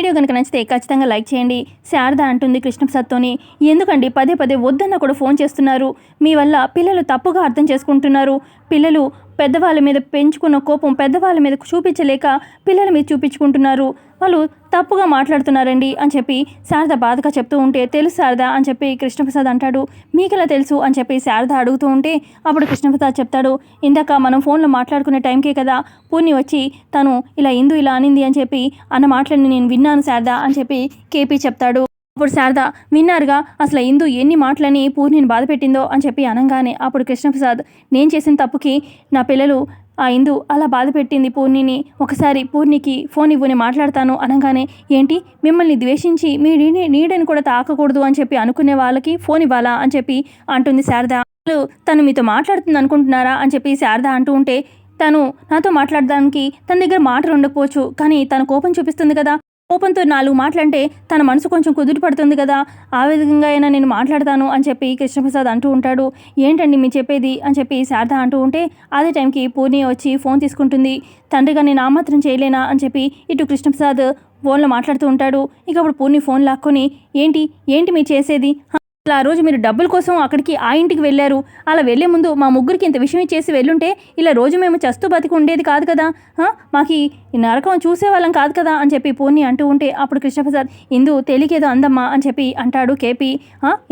Video కనుక నచ్చితే ఖచ్చితంగా లైక్ చేయండి. శారద అంటుంది కృష్ణప్రసాద్తోని ఎందుకండి? పదే పదే వద్దన్న కూడా ఫోన్ చేస్తున్నారు. మీ వల్ల పిల్లలు తప్పుగా అర్థం చేసుకుంటున్నారు. పిల్లలు పెద్దవాళ్ళ మీద పెంచుకున్న కోపం పెద్దవాళ్ళ మీద చూపించలేక పిల్లల మీద చూపించుకుంటున్నారు. వాళ్ళు తప్పుగా మాట్లాడుతున్నారండి అని చెప్పి శారద బాధగా చెప్తూ ఉంటే తెలుసు శారద అని చెప్పి కృష్ణప్రసాద్ అంటాడు. మీకెలా తెలుసు? అని చెప్పి శారద అడుగుతూ ఉంటే అప్పుడు కృష్ణప్రసాద్ చెప్తాడు ఇందాక మనం ఫోన్లో మాట్లాడుకునే టైంకే కదా పూర్ణి వచ్చి తను ఇలా ఇందు ఇలా అనింది అని చెప్పి అన్న మాటలని నేను విన్నాను శారద అని చెప్పి కేపీ చెప్తాడు. అప్పుడు శారద విన్నారుగా అసలు ఇందు ఎన్ని మాటలని పూర్ణిని బాధ పెట్టిందో అని చెప్పి అనగానే అప్పుడు కృష్ణప్రసాద్ నేను చేసిన తప్పుకి నా పిల్లలు ఆ ఇందు అలా బాధ పెట్టింది పూర్ణిని. ఒకసారి పూర్ణికి ఫోన్ ఇవ్వు నేను మాట్లాడతాను అనగానే ఏంటి? మిమ్మల్ని ద్వేషించి మీ నీడని కూడా తాకకూడదు అని చెప్పి అనుకునే వాళ్ళకి ఫోన్ ఇవ్వాలా అని చెప్పి అంటుంది శారద. తను మీతో మాట్లాడుతుంది అనుకుంటున్నారా అని చెప్పి శారద అంటూ ఉంటే తను నాతో మాట్లాడడానికి తన దగ్గర మాటలు ఉండకపోవచ్చు కానీ తన కోపం చూపిస్తుంది కదా కోపంతో నాలుగు మాటలంటే తన మనసు కొంచెం కుదురు పడుతుంది కదా. ఆ విధంగా అయినా నేను మాట్లాడతాను అని చెప్పి కృష్ణప్రసాద్ అంటూ ఉంటాడు. ఏంటండి మీరు చెప్పేది? అని చెప్పి శారద అంటూ ఉంటే అదే టైంకి పూర్ణి వచ్చి ఫోన్ తీసుకుంటుంది. తండ్రిగా నేను ఆమాత్రం చేయలేనా? అని చెప్పి ఇటు కృష్ణప్రసాద్ ఫోన్లో మాట్లాడుతూ ఉంటాడు. ఇక అప్పుడు పూర్ణి ఫోన్ లాక్కొని ఏంటి? ఏంటి మీరు చేసేది? అసలు ఆ రోజు మీరు డబ్బుల కోసం అక్కడికి ఆ ఇంటికి వెళ్ళారు. అలా వెళ్ళే ముందు మా ముగ్గురికి ఇంత విషయం ఇచ్చేసి వెళ్ళుంటే ఇలా రోజు మేము చస్తూ బతికి ఉండేది కాదు కదా. మాకు ఈ నరకం చూసేవాళ్ళం కాదు కదా అని చెప్పి పూర్ణి అంటూ ఉంటే అప్పుడు కృష్ణప్రసాద్ ఇందు తేలికేదో అందమ్మా అని చెప్పి అంటాడు కేపీ.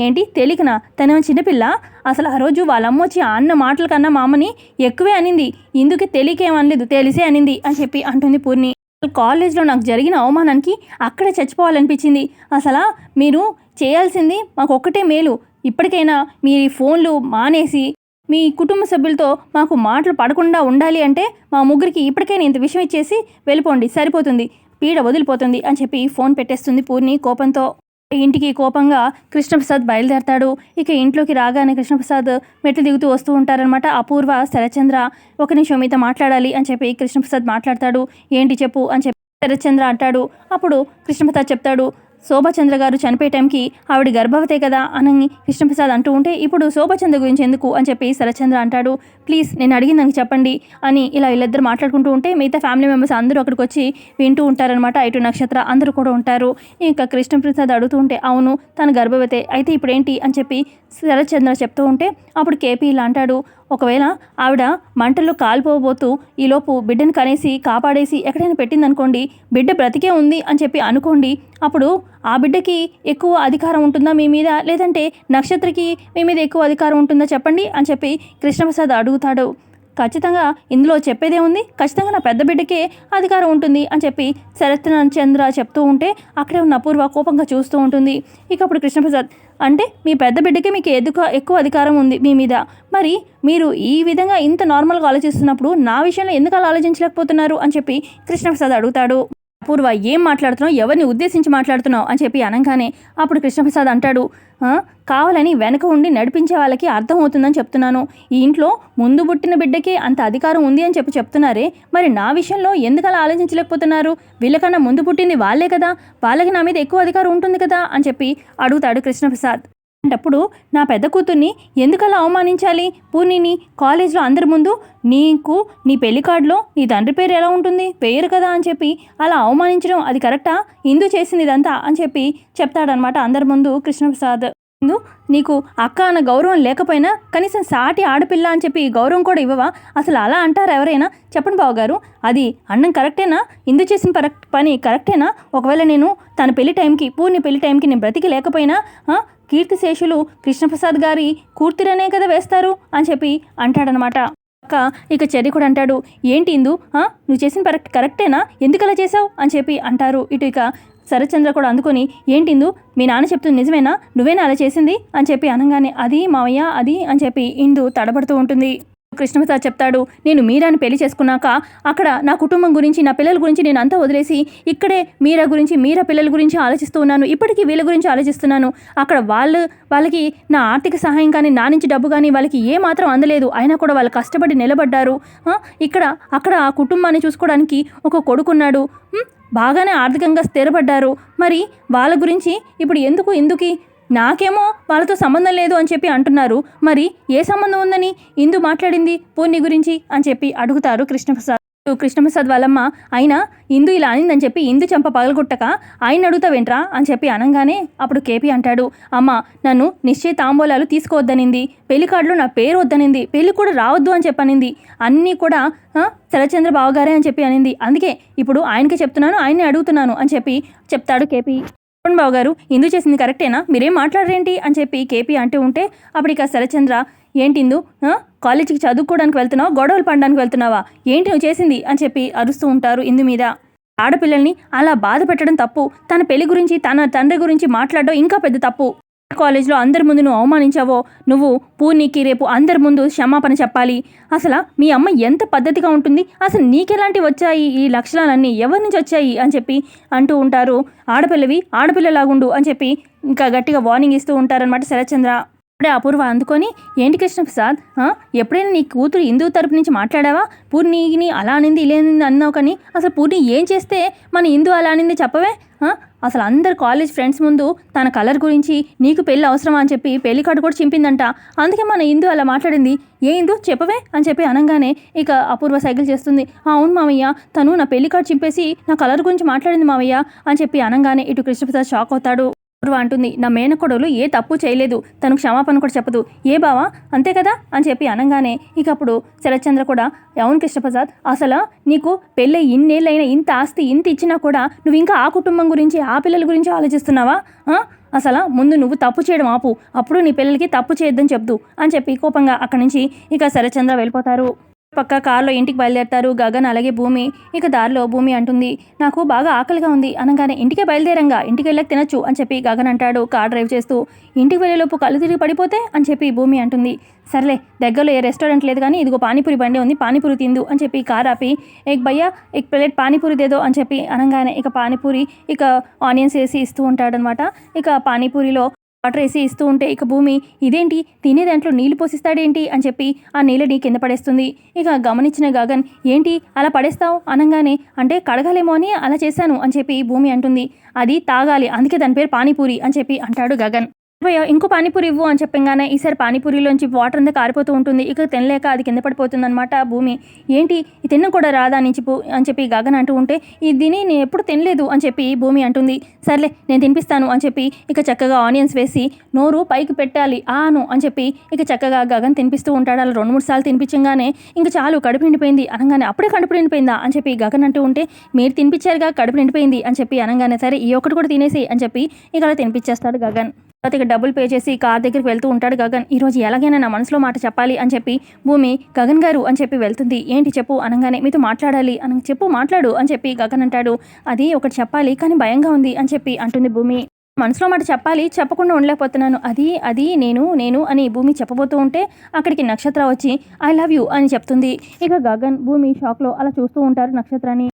ఏంటి? తేలికనా? తన చిన్నపిల్ల? అసలు ఆ రోజు వాళ్ళ అమ్మ వచ్చి అన్న మాటల కన్నా మా అమ్మని ఎక్కువే అనింది. ఇందుకే తెలికేమనలేదు తెలిసే అనింది అని చెప్పి అంటుంది పూర్ణి. కాలేజ్లో నాకు జరిగిన అవమానానికి అక్కడే చచ్చిపోవాలనిపించింది. అసలు మీరు చేయాల్సింది మాకు ఒక్కటే మేలు. ఇప్పటికైనా మీ ఫోన్లు మానేసి మీ కుటుంబ సభ్యులతో మాకు మాటలు పడకుండా ఉండాలి అంటే మా ముగ్గురికి ఇప్పటికైనా ఇంత విషయం ఇచ్చేసి వెళ్ళిపోండి సరిపోతుంది పీడ వదిలిపోతుంది అని చెప్పి ఫోన్ పెట్టేస్తుంది పూర్ణి కోపంతో. ఇంటికి కోపంగా కృష్ణప్రసాద్ బయలుదేరతాడు. ఇక ఇంట్లోకి రాగానే కృష్ణప్రసాద్ మెట్లు దిగుతూ వస్తూ ఉంటారనమాట అపూర్వ శరచంద్ర ఒక నిమిషం మీతో మాట్లాడాలి అని చెప్పి కృష్ణప్రసాద్ మాట్లాడతాడు. ఏంటి చెప్పు అని చెప్పి శరత్చంద్ర అంటాడు. అప్పుడు కృష్ణప్రసాద్ చెప్తాడు శోభచంద్ర గారు చనిపోయే టైంకి ఆవిడ గర్భవతే కదా అని కృష్ణప్రసాద్ అంటూ ఉంటే ఇప్పుడు శోభచంద్ర గురించి ఎందుకు? అని చెప్పి శరచంద్ర అంటాడు. ప్లీజ్ నేను అడిగింది నాకు చెప్పండి అని ఇలా వీళ్ళిద్దరు మాట్లాడుకుంటూ ఉంటే మిగతా ఫ్యామిలీ మెంబర్స్ అందరూ అక్కడికి వచ్చి వింటూ ఉంటారనమాట ఇటు నక్షత్ర అందరూ కూడా ఉంటారు. ఇంకా కృష్ణప్రసాద్ అడుగుతూ ఉంటే అవును తను గర్భవతే. అయితే ఇప్పుడు ఏంటి అని చెప్పి శరత్చంద్ర చెప్తూ ఉంటే అప్పుడు కేపీ ఇలా అంటాడు. ఒకవేళ ఆవిడ మంటల్లో కాలిపోబోతూ ఈలోపు బిడ్డను కనేసి కాపాడేసి ఎక్కడైనా పెట్టిందనుకోండి బిడ్డ బ్రతికే ఉంది అని చెప్పి అనుకోండి అప్పుడు ఆ బిడ్డకి ఎక్కువ అధికారం ఉంటుందా మీ మీద? లేదంటే నక్షత్రకి మీ మీద ఎక్కువ అధికారం ఉంటుందా చెప్పండి అని చెప్పి కృష్ణప్రసాద్ అడుగుతాడు. ఖచ్చితంగా ఇందులో చెప్పేదే ఉంది. ఖచ్చితంగా నా పెద్ద బిడ్డకే అధికారం ఉంటుంది అని చెప్పి శరత్ చంద్ర చెప్తూ ఉంటే అక్కడే ఉన్న అపూర్వ కోపంగా చూస్తూ ఉంటుంది. ఇక అప్పుడు కృష్ణప్రసాద్ అంటే మీ పెద్ద బిడ్డకి మీకు ఎదుక ఎక్కువ అధికారం ఉంది మీ మీద. మరి మీరు ఈ విధంగా ఇంత నార్మల్గా ఆలోచిస్తున్నప్పుడు నా విషయంలో ఎందుకు అలా ఆలోచించలేకపోతున్నారు అని చెప్పి కృష్ణప్రసాద్ అడుగుతాడు. అపూర్వ ఏం మాట్లాడుతున్నావు? ఎవరిని ఉద్దేశించి మాట్లాడుతున్నావు? అని చెప్పి అనగానే అప్పుడు కృష్ణప్రసాద్ అంటాడు కావాలని వెనక ఉండి నడిపించే వాళ్ళకి అర్థమవుతుందని చెప్తున్నాను. ఈ ఇంట్లో ముందు పుట్టిన బిడ్డకి అంత అధికారం ఉంది అని చెప్పి చెప్తున్నారే. మరి నా విషయంలో ఎందుకు అలా ఆలోచించలేకపోతున్నారు? వీళ్ళకన్నా ముందు పుట్టింది వాళ్ళే కదా. వాళ్ళకి నా మీద ఎక్కువ అధికారం ఉంటుంది కదా? అని చెప్పి అడుగుతాడు కృష్ణప్రసాద్. అప్పుడు నా పెద్ద కూతుర్ని ఎందుకలా అవమానించాలి? పూర్ణిని కాలేజ్లో అందరి ముందు నీకు నీ పెళ్ళి కార్డులో నీ తండ్రి పేరు ఎలా ఉంటుంది? పేరు కదా అని చెప్పి అలా అవమానించడం అది కరెక్టా? ఇందు చేసింది ఇదంతా అని చెప్పి చెప్తాడనమాట అందరి ముందు కృష్ణప్రసాద్. ముందు నీకు అక్క అన్న గౌరవం లేకపోయినా కనీసం సాటి ఆడపిల్ల అని చెప్పి గౌరవం కూడా ఇవ్వవా? అసలు అలా అంటారు ఎవరైనా? చెప్పండి బావగారు. అది అన్నం కరెక్టేనా? ఇందు చేసిన పని కరెక్టేనా? ఒకవేళ నేను తన పెళ్ళి టైంకి పూర్ణి పెళ్ళి టైంకి నేను బ్రతికి లేకపోయినా కీర్తిశేషులు కృష్ణప్రసాద్ గారి కూర్తిరనే కదా వేస్తారు అని చెప్పి అంటాడనమాట. అక్క ఇక చెర్రి కూడా అంటాడు ఏంటి ఇందు? నువ్వు చేసిన కరెక్ట్ కరెక్టేనా? ఎందుకు అలా చేసావు అని చెప్పి అంటారు. ఇటు ఇక శరత్చంద్ర కూడా అందుకొని ఏంటిందు మీ నాన్న చెప్తుంది నిజమేనా? నువ్వేనా అలా చేసింది? అని చెప్పి అనగానే అది మావయ్య అది అని చెప్పి ఇందు తడబడుతూ ఉంటుంది. కృష్ణప్రసాద్ చెప్తాడు నేను మీరాని పెళ్ళి చేసుకున్నాక అక్కడ నా కుటుంబం గురించి నా పిల్లల గురించి నేను అంతా వదిలేసి ఇక్కడే మీరా గురించి మీరా పిల్లల గురించి ఆలోచిస్తూ ఉన్నాను. ఇప్పటికీ వీళ్ళ గురించి ఆలోచిస్తున్నాను. అక్కడ వాళ్ళు వాళ్ళకి నా ఆర్థిక సహాయం కానీ నా నుంచి డబ్బు కానీ వాళ్ళకి ఏ మాత్రం అందలేదు. అయినా కూడా వాళ్ళు కష్టపడి నిలబడ్డారు. ఇక్కడ అక్కడ ఆ కుటుంబాన్ని చూసుకోవడానికి ఒక కొడుకున్నాడు. బాగానే ఆర్థికంగా స్థిరపడ్డారు. మరి వాళ్ళ గురించి ఇప్పుడు ఎందుకు ఎందుకు నాకేమో వాళ్ళతో సంబంధం లేదు అని చెప్పి అంటున్నారు. మరి ఏ సంబంధం ఉందని? ఇందు మాట్లాడింది పూర్ణి గురించి అని చెప్పి అడుగుతారు కృష్ణప్రసాద్. కృష్ణప్రసాద్ వాళ్ళమ్మ అయినా ఇందు ఇలా అనిందని చెప్పి ఇందు చెంప పగలగొట్టక ఆయన అడుగుతావేంట్రా అని చెప్పి అనగానే అప్పుడు కేపీ అంటాడు. అమ్మ నన్ను నిశ్చయ తాంబూలాలు తీసుకోవద్దనింది. పెళ్ళి కార్డులో నా పేరు వద్దనింది. పెళ్ళి కూడా రావద్దు అని చెప్పనింది. అన్నీ కూడా శరచంద్ర బావగారే అని చెప్పి అనింది. అందుకే ఇప్పుడు ఆయనకే చెప్తున్నాను ఆయన్ని అడుగుతున్నాను అని చెప్పి చెప్తాడు కేపీ. చెప్పండి బాబు గారు ఇందు చేసింది కరెక్టేనా? మీరేం మాట్లాడరేంటి? అని చెప్పి కేపీ అంటూ ఉంటే అప్పుడు ఇక శరచంద్ర ఏంటిందు కాలేజీకి చదువుకోవడానికి వెళ్తున్నావా? గొడవలు పడడానికి వెళ్తున్నావా? ఏంటి నువ్వు చేసింది? అని చెప్పి అరుస్తూ ఉంటారు ఇందు మీద. ఆడపిల్లల్ని అలా బాధ పెట్టడం తప్పు. తన పెళ్ళి గురించి తన తండ్రి గురించి మాట్లాడడం ఇంకా పెద్ద తప్పు. కాలేజ్లో అందరి ముందు నువ్వు అవమానించావో నువ్వు పూర్ణికి రేపు అందరి ముందు క్షమాపణ చెప్పాలి. అసలు మీ అమ్మ ఎంత పద్ధతిగా ఉంటుంది? అసలు నీకెలాంటివి వచ్చాయి ఈ లక్షణాలన్నీ? ఎవరి నుంచి వచ్చాయి? అని చెప్పి అంటూ ఉంటారు. ఆడపిల్లవి ఆడపిల్లలాగుండు అని చెప్పి ఇంకా గట్టిగా వార్నింగ్ ఇస్తూ ఉంటారనమాట శరత్చంద్ర. అప్పుడే అపూర్వ అందుకొని ఏంటి కృష్ణప్రసాద్? ఎప్పుడైనా నీ కూతురు హిందూ తరపు నుంచి మాట్లాడావా? పూర్ణిని అలా అనింది ఇలా అనింది అన్నావు కానీ అసలు పూర్ణి ఏం చేస్తే మన హిందూ అలా అనింది చెప్పవే? అసలు అందరు కాలేజ్ ఫ్రెండ్స్ ముందు తన కలర్ గురించి నీకు పెళ్ళి అవసరమా? అని చెప్పి పెళ్ళి కార్డు కూడా చింపిందంట. అందుకే మన హిందూ అలా మాట్లాడింది. ఏ హిందూ? చెప్పవే? అని చెప్పి అనగానే ఇక అపూర్వ సైకిల్ చేస్తుంది. అవును మామయ్య తను నా పెళ్ళి కార్డు చింపేసి నా కలర్ గురించి మాట్లాడింది మామయ్య అని చెప్పి అనగానే ఇటు కృష్ణప్రసాద్ షాక్ అవుతాడు. పూర్వ అంటుంది నా మేనకోడలు ఏ తప్పు చేయలేదు. తను క్షమాపణ కూడా చెప్పదు. ఏ బావా? అంతే కదా? అని చెప్పి అనగానే ఇక అప్పుడు శరత్చంద్ర కూడా అవును కృష్ణప్రసాద్ అసలు నీకు పెళ్ళి ఇన్నేళ్ళైనా ఇంత ఆస్తి ఇంత ఇచ్చినా కూడా నువ్వు ఇంకా ఆ కుటుంబం గురించి ఆ పిల్లల గురించి ఆలోచిస్తున్నావా? అసలు ముందు నువ్వు తప్పు చేయడం ఆపు. అప్పుడు నీ పిల్లలకి తప్పు చేయొద్దని చెప్దు. అని చెప్పి కోపంగా అక్కడి నుంచి ఇక శరత్చంద్ర వెళ్ళిపోతారు. పక్క కారులో ఇంటికి బయలుదేరతారు గగన్ అలాగే భూమి. ఇక దారిలో భూమి అంటుంది నాకు బాగా ఆకలిగా ఉంది. అనగానే ఇంటికే బయలుదేరంగా. ఇంటికి వెళ్ళక తినొచ్చు అని చెప్పి గగన్ అంటాడు కార్ డ్రైవ్ చేస్తూ. ఇంటికి వెళ్ళేలోపు కళ్ళు తిరిగి పడిపోతే? అని చెప్పి భూమి అంటుంది. సర్లే దగ్గరలో ఏ రెస్టారెంట్ లేదు కానీ ఇదిగో పానీపూరి బండి ఉంది. పానీపూరి తిందు అని చెప్పి కార్ ఆపి. ఎక్ భయ్యా ఎక్ ప్లేట్ పానీపూరి దేదో అని చెప్పి అనగానే ఇక పానీపూరి ఇక ఆనియన్స్ వేసి ఇస్తూ ఉంటాడనమాట. ఇక పానీపూరిలో వాటర్ వేసి ఇస్తూ ఉంటే ఇక భూమి ఇదేంటి? తినే దాంట్లో నీళ్ళు పోసిస్తాడేంటి? అని చెప్పి ఆ నీళ్ళని కింద పడేస్తుంది. ఇక గమనించిన గగన్ ఏంటి? అలా పడేస్తావు? అనగానే అంటే కడగలేమో అని అలా చేశాను అని చెప్పి భూమి అంటుంది. అది తాగాలి అందుకే దాని పేరు పానీపూరి అని చెప్పి అంటాడు గగన్. భయ్య ఇంకో పానీపూరి ఇవ్వు అని చెప్పగానే ఈసారి పానీపూరిలోంచి వాటర్ అంతా కారిపోతూ ఉంటుంది. ఇక తినలేక అది కింద పడిపోతుంది అనమాట భూమి. ఏంటి? ఇది తిన్న కూడా రాదా అని చెప్పు అని చెప్పి గగన్ అంటూ ఉంటే దీని నేను ఎప్పుడు తినలేదు అని చెప్పి భూమి అంటుంది. సర్లే నేను తినిపిస్తాను అని చెప్పి ఇక చక్కగా ఆనియన్స్ వేసి నోరు పైకి పెట్టాలి ఆను అని చెప్పి ఇక చక్కగా గగన్ తినిపిస్తూ ఉంటాడు. అలా రెండు మూడు సార్లు తినిపించగానే ఇంక చాలు కడుపు నిండిపోయింది అనగానే అప్పుడే కడుపు నిండిపోయిందా అని చెప్పి గగన్ అంటూ ఉంటే మీరు తినిపించారుగా కడుపు నిండిపోయింది అని చెప్పి అనగానే సరే ఈ ఒక్కటి కూడా తినేసి అని చెప్పి ఇక అలా తినిపించేస్తాడు గగన్. తర్వాత ఇక డబ్బులు పే చేసి కార్ దగ్గరికి వెళ్తూ ఉంటాడు గగన్. ఈరోజు ఎలాగైనా నా మనసులో మాట చెప్పాలి అని చెప్పి భూమి గగన్ గారు అని చెప్పి వెళ్తుంది. ఏంటి చెప్పు? అనగానే మీతో మాట్లాడాలి. అని చెప్పు మాట్లాడు అని చెప్పి గగన్ అంటాడు. అది ఒకటి చెప్పాలి కానీ భయంగా ఉంది అని చెప్పి అంటుంది భూమి. మనసులో మాట చెప్పాలి చెప్పకుండా ఉండలేకపోతున్నాను. అది అది నేను నేను అని భూమి చెప్పబోతూ ఉంటే అక్కడికి నక్షత్ర వచ్చి ఐ లవ్ యూ అని చెప్తుంది. ఇక గగన్ భూమి షాక్లో అలా చూస్తూ ఉంటారు నక్షత్రాన్ని